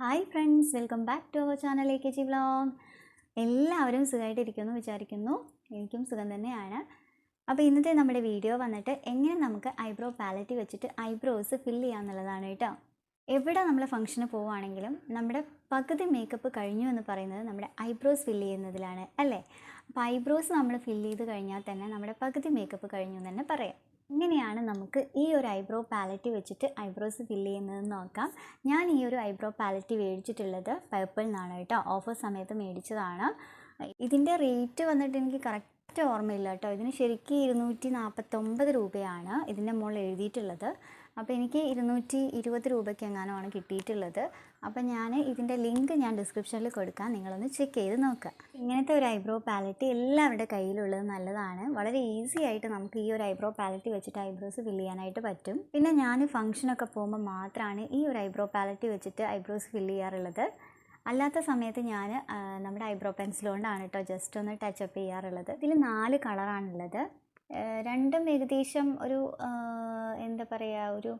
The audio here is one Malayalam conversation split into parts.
Hi friends welcome back to our channel A K G vlog എല്ലാവരും സുഖമായിട്ടിരിക്കുന്നു വിചാരിക്കുന്നു. എനിക്കും സുഖം തന്നെയാണ്. അപ്പോൾ ഇന്നത്തെ നമ്മുടെ വീഡിയോ വന്നിട്ട് എങ്ങനെ നമുക്ക് ഐബ്രോ പാലറ്റ് വെച്ചിട്ട് ഐബ്രോസ് ഫില്ല് ചെയ്യാമെന്നുള്ളതാണ് കേട്ടോ. എവിടെ നമ്മൾ ഫംഗ്ഷന് പോവുകയാണെങ്കിലും നമ്മുടെ പകുതി മേക്കപ്പ് കഴിഞ്ഞു എന്ന് പറയുന്നത് നമ്മുടെ ഐബ്രോസ് ഫില്ല് ചെയ്യുന്നതിലാണ് അല്ലേ? അപ്പോൾ ഐബ്രോസ് നമ്മൾ ഫില്ല് ചെയ്ത് കഴിഞ്ഞാൽ തന്നെ നമ്മുടെ പകുതി മേക്കപ്പ് കഴിഞ്ഞു എന്ന് തന്നെ പറയാം. ഇങ്ങനെയാണ് നമുക്ക് ഈ ഒരു ഐബ്രോ പാലറ്റ് വെച്ചിട്ട് ഐബ്രോസ് ഫില്ല് ചെയ്യുന്നത് നോക്കാം. ഞാൻ ഈ ഒരു ഐബ്രോ പാലറ്റ് മേടിച്ചിട്ടുള്ളത് പർപ്പിൾ നിന്നാണ് കേട്ടോ. ഓഫർ സമയത്ത് മേടിച്ചതാണ്. ഇതിന്റെ റേറ്റ് വന്നിട്ട് എനിക്ക് കറക്റ്റ് ഓർമ്മയില്ല കേട്ടോ. ഇതിന് ശരിക്കും ഇരുന്നൂറ്റി നാൽപ്പത്തൊമ്പത് രൂപയാണ് ഇതിന്റെ മുകളിൽ എഴുതിയിട്ടുള്ളത്. അപ്പോൾ എനിക്ക് ഇരുന്നൂറ്റി ഇരുപത് രൂപയ്ക്ക് എങ്ങാനുമാണ് കിട്ടിയിട്ടുള്ളത്. അപ്പോൾ ഞാൻ ഇതിന്റെ ലിങ്ക് ഞാൻ ഡിസ്ക്രിപ്ഷനിൽ കൊടുക്കാം. നിങ്ങളൊന്ന് ചെക്ക് ചെയ്ത് നോക്കുക. ഇങ്ങനത്തെ ഒരു ഐബ്രോ പാലറ്റ് എല്ലാവരുടെ കയ്യിലുള്ളത് നല്ലതാണ്. വളരെ ഈസി ആയിട്ട് നമുക്ക് ഈ ഒരു ഐബ്രോ പാലറ്റ് വെച്ചിട്ട് ഐബ്രോസ് ഫില്ല് ചെയ്യാനായിട്ട് പറ്റും. പിന്നെ ഞാൻ ഫംഗ്ഷനൊക്കെ പോകുമ്പോൾ മാത്രമാണ് ഈ ഒരു ഐബ്രോ പാലറ്റ് വെച്ചിട്ട് ഐബ്രോസ് ഫില്ല് ചെയ്യാറുള്ളത്. അല്ലാത്ത സമയത്ത് ഞാൻ നമ്മുടെ ഐബ്രോ പെൻസിൽ കൊണ്ടാണ് കേട്ടോ ജസ്റ്റ് ഒന്ന് ടച്ചപ്പ് ചെയ്യാറുള്ളത്. ഇതിൽ നാല് കളറാണുള്ളത് രണ്ടും ഏകദേശം ഒരു എന്താ പറയുക ഒരു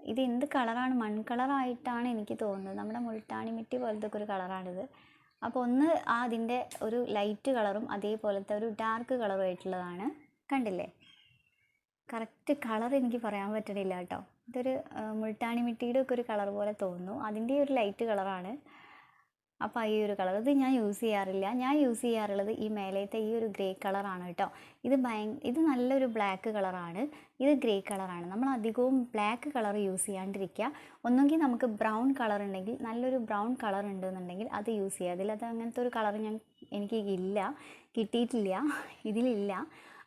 ഇത് എന്ത് കളറാണ് മൺ കളറായിട്ടാണ് എനിക്ക് തോന്നുന്നത്. നമ്മുടെ മുൾട്ടാണി മിട്ടി പോലത്തെ ഒരു കളറാണിത്. അപ്പോൾ ഒന്ന് ആ അതിന്റെ ഒരു ലൈറ്റ് കളറും അതേപോലത്തെ ഒരു ഡാർക്ക് കളറും ആയിട്ടുള്ളതാണ് കണ്ടില്ലേ? കറക്റ്റ് കളർ എനിക്ക് പറയാൻ പറ്റണില്ല കേട്ടോ. ഇതൊരു മുൾട്ടാണി മിട്ടിയുടെ ഒക്കെ ഒരു കളർ പോലെ തോന്നുന്നു. അതിന്റെ ഒരു ലൈറ്റ് കളറാണ്. അപ്പോൾ ഈ ഒരു കളർ. ഇത് ഞാൻ യൂസ് ചെയ്യാറില്ല. ഞാൻ യൂസ് ചെയ്യാറുള്ളത് ഈ മേലത്തെ ഈ ഒരു ഗ്രേ കളറാണ് കേട്ടോ. ഇത് ഭയ ഇത് നല്ലൊരു ബ്ലാക്ക് കളറാണ് ഇത് ഗ്രേ കളറാണ് നമ്മൾ അധികവും ബ്ലാക്ക് കളർ യൂസ് ചെയ്യാണ്ടിരിക്കുക. ഒന്നുകിൽ നമുക്ക് ബ്രൗൺ കളർ ഉണ്ടെങ്കിൽ നല്ലൊരു ബ്രൗൺ കളർ ഉണ്ടെന്നുണ്ടെങ്കിൽ അത് യൂസ് ചെയ്യുക. അതിലത് അങ്ങനത്തെ ഒരു കളർ ഞാൻ എനിക്ക് ഇല്ല. കിട്ടിയിട്ടില്ല. ഇതിലില്ല.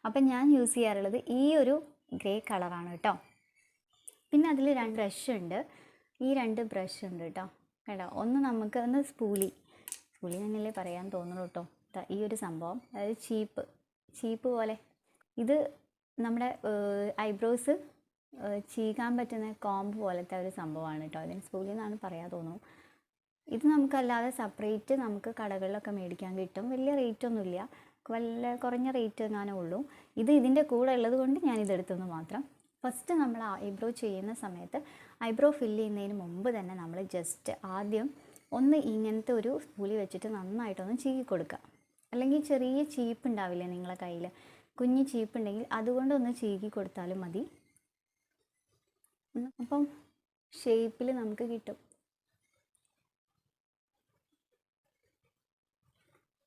അപ്പം ഞാൻ യൂസ് ചെയ്യാറുള്ളത് ഈ ഒരു ഗ്രേ കളറാണ് കേട്ടോ. പിന്നെ അതിൽ രണ്ട് ബ്രഷ് ഉണ്ട്. ഈ രണ്ട് ബ്രഷ് ഉണ്ട് കേട്ടോ. കേട്ടോ ഒന്ന് നമുക്ക് ഒന്ന് സ്പൂലി സ്പൂലി എന്നല്ലേ പറയാൻ തോന്നുന്നു കേട്ടോ. ഈ ഒരു സംഭവം. അതായത് ചീപ്പ്. ചീപ്പ് പോലെ. ഇത് നമ്മുടെ ഐബ്രോസ് ചീകാൻ പറ്റുന്ന കോംബ് പോലത്തെ ഒരു സംഭവമാണ് കേട്ടോ. അതിന് സ്പൂലി എന്നാണ് പറയാൻ തോന്നുന്നു ഇത് നമുക്കല്ലാതെ സെപ്പറേറ്റ് നമുക്ക് കടകളിലൊക്കെ മേടിക്കാൻ കിട്ടും. വലിയ റേറ്റ് ഒന്നുമില്ല വല്ല കുറഞ്ഞ റേറ്റ് എങ്ങാനേ ഉള്ളൂ. ഇത് ഇതിന്റെ കൂടെ ഉള്ളത് കൊണ്ട് ഞാൻ മാത്രം. ഫസ്റ്റ് നമ്മൾ ഐബ്രോ ചെയ്യുന്ന സമയത്ത് ഐബ്രോ ഫില്ല് ചെയ്യുന്നതിന് മുമ്പ് തന്നെ നമ്മൾ ജസ്റ്റ് ആദ്യം ഒന്ന് ഇങ്ങനത്തെ ഒരു സ്പൂലി വെച്ചിട്ട് നന്നായിട്ടൊന്ന് ചീകി കൊടുക്കുക അല്ലെങ്കിൽ ചെറിയ ചീപ്പ് ഉണ്ടാവില്ലേ നിങ്ങളുടെ കയ്യിൽ കുഞ്ഞ് ചീപ്പ് ഉണ്ടെങ്കിൽ അതുകൊണ്ട് ഒന്ന് ചീകി കൊടുത്താലും മതി. അപ്പം ഷേപ്പിൽ നമുക്ക് കിട്ടും.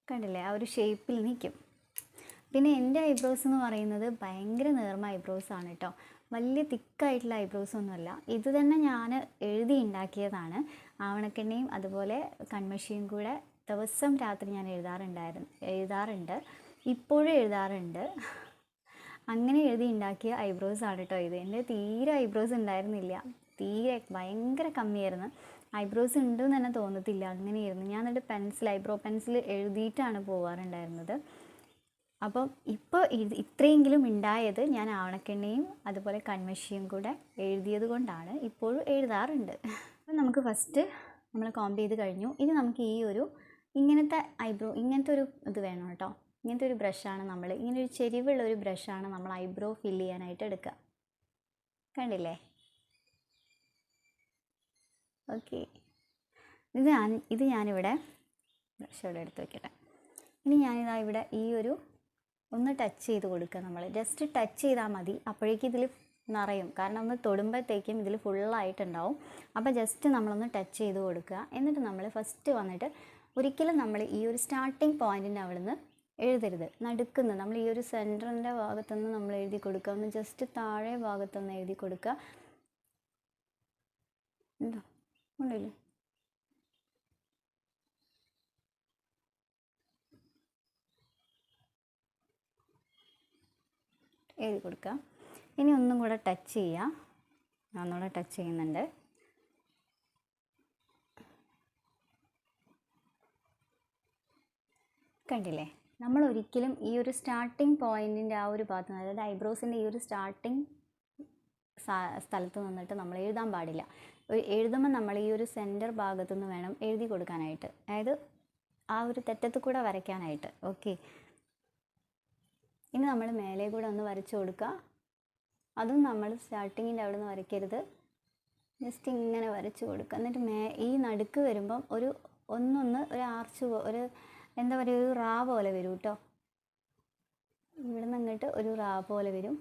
കണ്ടില്ലേ? ആ ഒരു ഷേപ്പിൽ നിൽക്കും പിന്നെ എന്റെ ഐബ്രോസ് എന്ന് പറയുന്നത് ഭയങ്കര നേർമ ഐബ്രോസ് ആണ് കേട്ടോ വലിയ തിക്കായിട്ടുള്ള ഐബ്രോസ് ഒന്നുമല്ല. ഇത് തന്നെ ഞാൻ എഴുതി ഉണ്ടാക്കിയതാണ് ആവണക്കെണ്ണയും അതുപോലെ കൺമഷിയും കൂടെ ദിവസം രാത്രി ഞാൻ എഴുതാറുണ്ടായിരുന്നു എഴുതാറുണ്ട്. ഇപ്പോഴും എഴുതാറുണ്ട്. അങ്ങനെ എഴുതി ഉണ്ടാക്കിയ ഐബ്രോസ് ആണ് കേട്ടോ ഇത്. എന്റെ തീരെ ഐബ്രോസ് ഉണ്ടായിരുന്നില്ല തീരെ ഭയങ്കര കമ്മിയായിരുന്നു. ഐബ്രോസ് ഉണ്ടെന്ന് തന്നെ തോന്നത്തില്ല. അങ്ങനെയായിരുന്നു. ഞാൻ പെൻസിൽ ഐബ്രോ പെൻസിൽ എഴുതിയിട്ടാണ് പോകാറുണ്ടായിരുന്നത് അപ്പം ഇപ്പോൾ ഇത് ഇത്രയെങ്കിലും ഉണ്ടായത് ഞാൻ ആവണക്കെണ്ണയും അതുപോലെ കൺമഷിയും കൂടെ എഴുതിയത് കൊണ്ടാണ് ഇപ്പോഴും എഴുതാറുണ്ട്. അപ്പം നമുക്ക് ഫസ്റ്റ് നമ്മൾ കോമ്പ് ചെയ്ത് കഴിഞ്ഞു. ഇനി നമുക്ക് ഈ ഒരു ഇങ്ങനത്തെ ഐബ്രോ ഇങ്ങനത്തെ ഒരു ഇത് വേണം കേട്ടോ. ഇങ്ങനത്തെ ഒരു ബ്രഷാണ് നമ്മൾ ഇങ്ങനെ ഒരു ചെരിവുള്ള ഒരു ബ്രഷാണ് നമ്മൾ ഐബ്രോ ഫില്ല് ചെയ്യാനായിട്ട് എടുക്കുക. കണ്ടില്ലേ? ഓക്കെ ഇത് ഞാൻ ഇത് ഞാനിവിടെ ബ്രഷ് ഇവിടെ എടുത്ത് വയ്ക്കട്ടെ ഇനി ഞാനിതാ ഇവിടെ ഈ ഒരു ഒന്ന് ടച്ച് ചെയ്ത് കൊടുക്കുക നമ്മൾ ജസ്റ്റ് ടച്ച് ചെയ്താൽ മതി. അപ്പോഴേക്കും ഇതിൽ നിറയും. കാരണം ഒന്ന് തൊടുമ്പോഴത്തേക്കും ഇതിൽ ഫുള്ളായിട്ടുണ്ടാവും അപ്പോൾ ജസ്റ്റ് നമ്മളൊന്ന് ടച്ച് ചെയ്ത് കൊടുക്കുക. എന്നിട്ട് നമ്മൾ ഫസ്റ്റ് വന്നിട്ട് ഒരിക്കലും നമ്മൾ ഈ ഒരു സ്റ്റാർട്ടിങ് പോയിന്റിന്റെ അവിടെ നിന്ന് എഴുതരുത്. നടുക്കുന്ന്. നമ്മൾ ഈ ഒരു സെന്ററിന്റെ ഭാഗത്തുനിന്ന് നമ്മൾ എഴുതി കൊടുക്കുക. ഒന്ന് ജസ്റ്റ് താഴെ ഭാഗത്തുനിന്ന് എഴുതി കൊടുക്കുക. എന്താ ഉണ്ടല്ലേ എഴുതി കൊടുക്കുക ഇനി ഒന്നും കൂടെ ടച്ച് ചെയ്യുക ഒന്നുകൂടെ ടച്ച് ചെയ്യുന്നുണ്ട്. കണ്ടില്ലേ? നമ്മൾ ഒരിക്കലും ഈ ഒരു സ്റ്റാർട്ടിങ് പോയിന്റിന്റെ ആ ഒരു ഭാഗത്ത് അതായത് ഐബ്രോസിന്റെ ഈ ഒരു സ്റ്റാർട്ടിങ് സ്ഥലത്ത് നിന്നിട്ട് നമ്മൾ എഴുതാൻ പാടില്ല. എഴുതുമ്പോൾ നമ്മൾ ഈ ഒരു സെന്റർ ഭാഗത്തു നിന്ന് വേണം എഴുതി കൊടുക്കാനായിട്ട്. അതായത് ആ ഒരു തെറ്റത്ത് കൂടെ വരയ്ക്കാനായിട്ട്. ഓക്കെ ഇനി നമ്മൾ മേലെ കൂടെ ഒന്ന് വരച്ചു കൊടുക്കുക. അതും നമ്മൾ സ്റ്റാർട്ടിങ്ങിന്റെ അവിടെ നിന്ന് വരയ്ക്കരുത്. ജസ്റ്റ് ഇങ്ങനെ വരച്ചു കൊടുക്കുക. എന്നിട്ട് മേ ഈ നടുക്ക് വരുമ്പം ഒരു ഒന്നൊന്ന് ഒരു ആർച്ച് ഒരു എന്താ പറയുക ഒരു റാ പോലെ വരും കേട്ടോ ഇവിടെ നിന്ന് അങ്ങോട്ട് ഒരു റാ പോലെ വരും.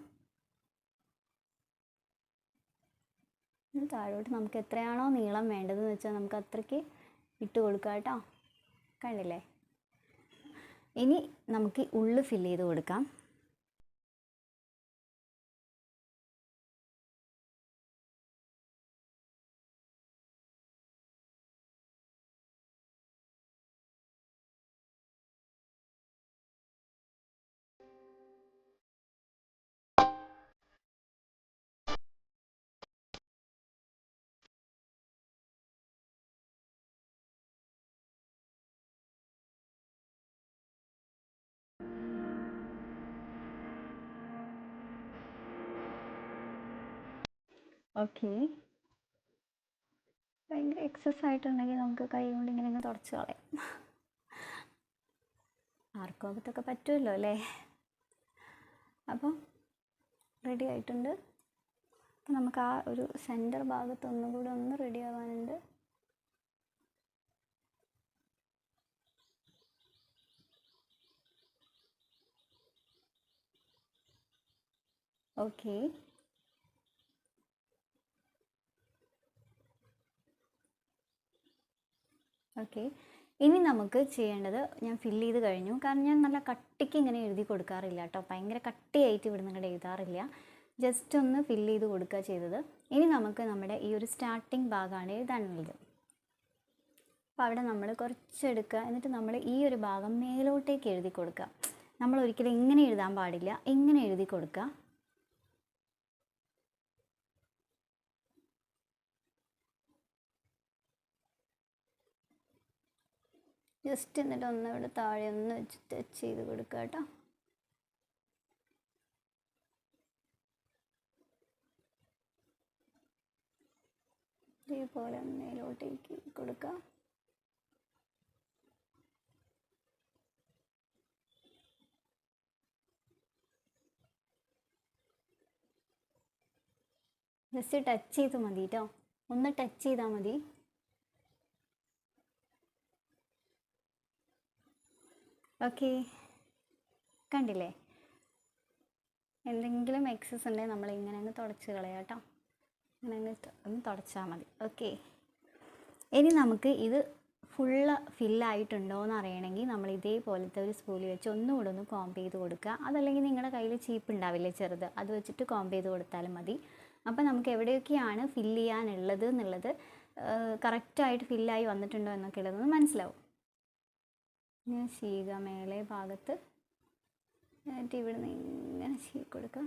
താഴോട്ട് നമുക്ക് എത്രയാണോ നീളം വേണ്ടതെന്ന് വെച്ചാൽ നമുക്ക് അത്രയ്ക്ക് ഇട്ട് കൊടുക്കാം കേട്ടോ കണ്ടില്ലേ? ഇനി നമുക്ക് ഉള്ളു ഫില്ല് ചെയ്ത് കൊടുക്കാം. ഓക്കെ. ഭയങ്കര എക്സസ് ആയിട്ടുണ്ടെങ്കിൽ നമുക്ക് കൈ കൊണ്ട് ഇങ്ങനെ അങ്ങ് തുടച്ച് കളയാം. ആർക്കും അകത്തൊക്കെ പറ്റുമല്ലോ അല്ലേ? അപ്പം റെഡി ആയിട്ടുണ്ട്. അപ്പം നമുക്ക് ആ ഒരു സെന്റർ ഭാഗത്ത് ഒന്നും കൂടി ഒന്ന് റെഡി ആവാനുണ്ട്. ഓക്കെ. ഓക്കെ ഇനി നമുക്ക് ചെയ്യേണ്ടത് ഞാൻ ഫില്ല് ചെയ്ത് കഴിഞ്ഞു. കാരണം ഞാൻ നല്ല കട്ടിക്ക് ഇങ്ങനെ എഴുതി കൊടുക്കാറില്ല കേട്ടോ ഭയങ്കര കട്ടിയായിട്ട് ഇവിടെ നിങ്ങളുടെ എഴുതാറില്ല. ജസ്റ്റ് ഒന്ന് ഫില്ല് ചെയ്ത് കൊടുക്കുക ചെയ്തത്. ഇനി നമുക്ക് നമ്മുടെ ഈ ഒരു സ്റ്റാർട്ടിങ് ഭാഗമാണ് എഴുതാനുള്ളത്. അപ്പോൾ അവിടെ നമ്മൾ കുറച്ചെടുക്കുക എന്നിട്ട് നമ്മൾ ഈ ഒരു ഭാഗം മേലോട്ടേക്ക് എഴുതി കൊടുക്കുക നമ്മൾ ഒരിക്കലും ഇങ്ങനെ എഴുതാൻ പാടില്ല. ഇങ്ങനെ എഴുതി കൊടുക്കുക ജസ്റ്റ് എന്നിട്ട് ഒന്ന് ഇവിടെ താഴെ ഒന്ന് വെച്ച് ടച്ച് ചെയ്ത് കൊടുക്കുക കേട്ടോ. ഇതേപോലെ മേലോട്ടേക്ക് കൊടുക്കുക ജസ്റ്റ് ടച്ച് ചെയ്ത് മതി കേട്ടോ. ഒന്ന് ടച്ച് ചെയ്താൽ മതി. ഓക്കെ. കണ്ടില്ലേ? എന്തെങ്കിലും എക്സസ് ഉണ്ടെങ്കിൽ നമ്മൾ ഇങ്ങനെ അങ്ങ് തുടച്ച് കളയാം കേട്ടോ. ഇങ്ങനെ അങ്ങ് ഒന്ന് തുടച്ചാൽ മതി. ഓക്കെ. ഇനി നമുക്ക് ഇത് ഫുള്ള് ഫില്ലായിട്ടുണ്ടോ എന്ന് അറിയണമെങ്കിൽ നമ്മൾ ഇതേപോലത്തെ ഒരു സ്പൂലി വെച്ച് ഒന്നുകൂടെ ഒന്ന് കോംപ് ചെയ്ത് കൊടുക്കുക. അതല്ലെങ്കിൽ നിങ്ങളുടെ കയ്യിൽ ചീപ്പ് ഉണ്ടാവില്ലേ ചെറുത്? അത് വെച്ചിട്ട് കോംപ് ചെയ്ത് കൊടുത്താലും മതി. അപ്പോൾ നമുക്ക് എവിടെയൊക്കെയാണ് ഫില്ല് ചെയ്യാനുള്ളത് എന്നുള്ളത് കറക്റ്റായിട്ട് ഫില്ലായി വന്നിട്ടുണ്ടോ എന്നൊക്കെ ഉള്ളതെന്ന് മനസ്സിലാവും. ഇങ്ങനെ ചെയ്യുക മേളെ ഭാഗത്ത് എന്നിട്ട് ഇവിടുന്ന് ഇങ്ങനെ ചെയ്ത് കൊടുക്കുക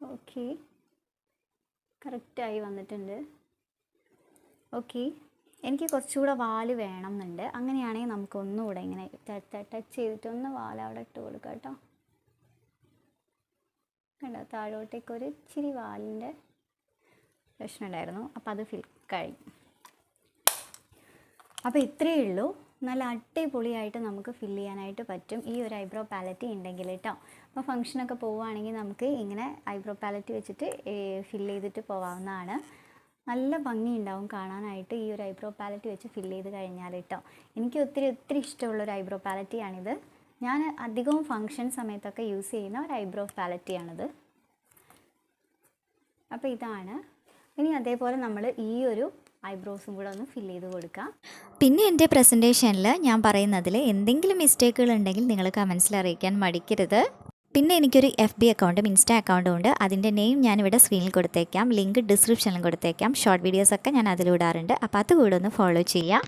ഓക്കെ. കറക്റ്റായി വന്നിട്ടുണ്ട്. ഓക്കെ. എനിക്ക് കുറച്ചുകൂടെ വാൽ വേണം എന്നുണ്ട് അങ്ങനെയാണെങ്കിൽ നമുക്ക് ഒന്നുകൂടെ ഇങ്ങനെ ടച്ച് ചെയ്തിട്ട് ഒന്ന് ഇട്ട് കൊടുക്കാം കേട്ടോ. കണ്ടോ? താഴോട്ടേക്ക് ഒരു ഇച്ചിരി വാലിന്റെ പ്രശ്നം ഉണ്ടായിരുന്നു അപ്പോൾ അത് ഫിൽ കഴിഞ്ഞു. അപ്പോൾ ഇത്രയേ ഉള്ളൂ. നല്ല അടിപൊളിയായിട്ട് നമുക്ക് ഫില്ല് ചെയ്യാനായിട്ട് പറ്റും. ഈ ഒരു ഐബ്രോ പാലറ്റ് ഉണ്ടെങ്കിൽ കേട്ടോ. അപ്പോൾ ഫംഗ്ഷനൊക്കെ പോവുകയാണെങ്കിൽ നമുക്ക് ഇങ്ങനെ ഐബ്രോ പാലറ്റ് വെച്ചിട്ട് ഫില്ല് ചെയ്തിട്ട് പോകാവുന്നതാണ് നല്ല ഭംഗിയുണ്ടാവും കാണാനായിട്ട് ഈ ഒരു ഐബ്രോ പാലറ്റ് വെച്ച് ഫില്ല് ചെയ്ത് കഴിഞ്ഞാൽ കേട്ടോ. എനിക്ക് ഒത്തിരി ഒത്തിരി ഇഷ്ടമുള്ള ഒരു ഐബ്രോ പാലറ്റിയാണിത്. ഞാൻ അധികവും ഫങ്ഷൻ സമയത്തൊക്കെ യൂസ് ചെയ്യുന്ന ഒരു ഐബ്രോ പാലറ്റിയാണിത് അപ്പോൾ ഇതാണ്. ഇനി അതേപോലെ നമ്മൾ ഈ ഒരു ഐബ്രോസും കൂടെ ഒന്ന് ഫില്ല് ചെയ്ത് കൊടുക്കാം. പിന്നെ എന്റെ പ്രസന്റേഷനിൽ ഞാൻ പറയുന്നതിൽ എന്തെങ്കിലും മിസ്റ്റേക്കുകൾ ഉണ്ടെങ്കിൽ നിങ്ങൾ കമൻസിൽ അറിയിക്കാൻ മടിക്കരുത്. പിന്നെ എനിക്കൊരു എഫ് ബി അക്കൗണ്ടും ഇൻസ്റ്റാ അക്കൗണ്ടും ഉണ്ട്. അതിന്റെ നെയിം ഞാനിവിടെ സ്ക്രീനിൽ കൊടുത്തേക്കാം. ലിങ്ക് ഡിസ്ക്രിപ്ഷനിലും കൊടുത്തേക്കാം. ഷോർട്ട് വീഡിയോസൊക്കെ ഞാൻ അതിലിടാറുണ്ട് അപ്പോൾ അത് കൂടെ ഒന്ന് ഫോളോ ചെയ്യാം.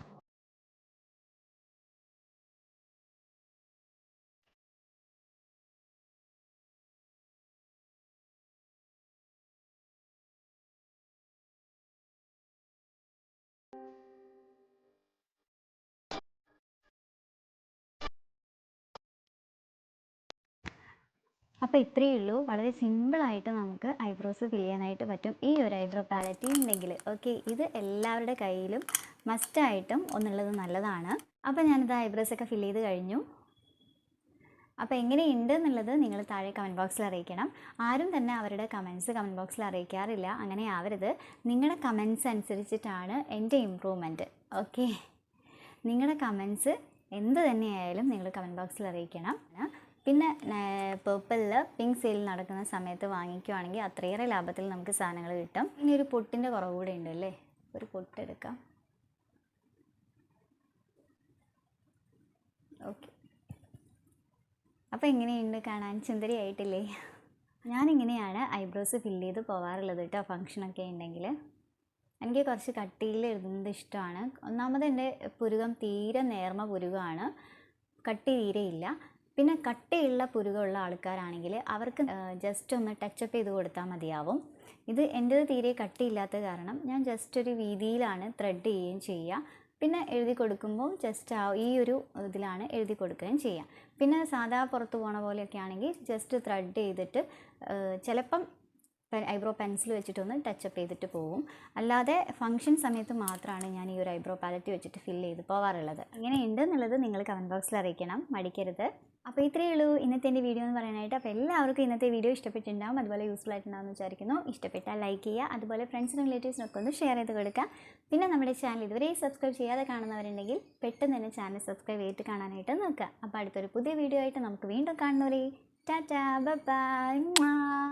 അപ്പോൾ ഇത്രയേ ഉള്ളൂ. വളരെ സിമ്പിളായിട്ട് നമുക്ക് ഐബ്രോസ് ഫിൽ ചെയ്യാനായിട്ട് പറ്റും. ഈ ഒരു ഐബ്രോ പാലറ്റ് ഉണ്ടെങ്കിൽ ഓക്കെ ഇത് എല്ലാവരുടെ കയ്യിലും മസ്റ്റായിട്ടും ഒന്നുള്ളത് നല്ലതാണ്. അപ്പോൾ ഞാനിത് ഐബ്രോസ് ഒക്കെ ഫിൽ ചെയ്ത് കഴിഞ്ഞു. അപ്പോൾ എങ്ങനെയുണ്ട് എന്നുള്ളത് നിങ്ങൾ താഴെ കമന്റ് ബോക്സിൽ അറിയിക്കണം. ആരും തന്നെ അവരുടെ കമൻസ് കമന്റ് ബോക്സിൽ അറിയിക്കാറില്ല. അങ്ങനെ ആവരുത്. നിങ്ങളുടെ കമൻസ് അനുസരിച്ചിട്ടാണ് എന്റെ ഇമ്പ്രൂവ്മെന്റ് ഓക്കെ നിങ്ങളുടെ കമൻസ് എന്ത് തന്നെയായാലും നിങ്ങൾ കമന്റ് ബോക്സിൽ അറിയിക്കണം. പിന്നെ പേർപ്പിളിൽ പിങ്ക് സെയിൽ നടക്കുന്ന സമയത്ത് വാങ്ങിക്കുവാണെങ്കിൽ അത്രയേറെ ലാഭത്തിൽ നമുക്ക് സാധനങ്ങൾ കിട്ടും. ഇനി ഒരു പൊട്ടിന്റെ കുറവ് കൂടെ ഉണ്ട് അല്ലേ? ഒരു പൊട്ടെടുക്കാം ഓക്കെ. അപ്പോൾ എങ്ങനെയുണ്ട്? കാണാൻ സുന്ദരിയായിട്ടില്ലേ? ഞാനിങ്ങനെയാണ് ഐബ്രോസ് ഫില്ല് ചെയ്ത് പോകാറുള്ളത് കേട്ടോ ഫങ്ഷനൊക്കെ ഉണ്ടെങ്കിൽ എനിക്ക് കുറച്ച് കട്ടിയിൽ എഴുതുന്നത് ഇഷ്ടമാണ്. ഒന്നാമത് എന്റെ പുരുകം തീരെ നേർമ പുരുകമാണ്. കട്ടി തീരെയില്ല പിന്നെ കട്ടിയുള്ള പുരുകമുള്ള ആൾക്കാരാണെങ്കിൽ അവർക്ക് ജസ്റ്റ് ഒന്ന് ടച്ചപ്പ് ചെയ്ത് കൊടുത്താൽ മതിയാവും. ഇത് എന്റേത് തീരെ കട്ടിയില്ലാത്ത കാരണം ഞാൻ ജസ്റ്റ് ഒരു വീതിയിലാണ് ത്രെഡ് ചെയ്യുകയും ചെയ്യുക. പിന്നെ എഴുതി കൊടുക്കുമ്പോൾ ജസ്റ്റ് ആ ഈ ഒരു ഇതിലാണ് എഴുതി കൊടുക്കുകയും ചെയ്യാം പിന്നെ സാധാ പുറത്ത് പോണ പോലെയൊക്കെ ആണെങ്കിൽ ജസ്റ്റ് ത്രെഡ് ചെയ്തിട്ട് ചിലപ്പം ഐബ്രോ പെൻസിൽ വെച്ചിട്ടൊന്ന് ടച്ചപ്പ് ചെയ്തിട്ട് പോകും അല്ലാതെ ഫംഗ്ഷൻ സമയത്ത് മാത്രമാണ് ഞാൻ ഈ ഒരു ഐബ്രോ പാലറ്റ് വെച്ചിട്ട് ഫില്ല് ചെയ്ത് പോവാറുള്ളത്. ഇങ്ങനെ ഉണ്ട് എന്നുള്ളത് നിങ്ങൾ കമന്റ് ബോക്സിൽ അറിയിക്കണം. മടിക്കരുത്. അപ്പോൾ ഇത്രയേ ഉള്ളൂ ഇന്നത്തെ എന്റെ വീഡിയോ എന്ന് പറയാനായിട്ട്. അപ്പോൾ എല്ലാവർക്കും ഇന്നത്തെ വീഡിയോ ഇഷ്ടപ്പെട്ടിട്ടുണ്ടാവും. അതുപോലെ യൂസ്ഫുൾ ആയിട്ടുണ്ടാവും എന്ന് വിചാരിക്കുന്നു. ഇഷ്ടപ്പെട്ടാൽ ലൈക്ക് ചെയ്യുക. അതുപോലെ ഫ്രണ്ട്സിനും റിലേറ്റീവ്സിനൊക്കെ ഒന്ന് ഷെയർ ചെയ്ത് കൊടുക്കുക. പിന്നെ നമ്മുടെ ചാനൽ ഇതുവരെ സബ്സ്ക്രൈബ് ചെയ്യാതെ കാണുന്നവരുണ്ടെങ്കിൽ പെട്ടെന്ന് തന്നെ ചാനൽ സബ്സ്ക്രൈബ് ചെയ്തിട്ട് കാണാനായിട്ട് നോക്കുക. അപ്പോൾ അടുത്തൊരു പുതിയ വീഡിയോ ആയിട്ട് നമുക്ക് വീണ്ടും കാണുന്നവരെ. Tata bye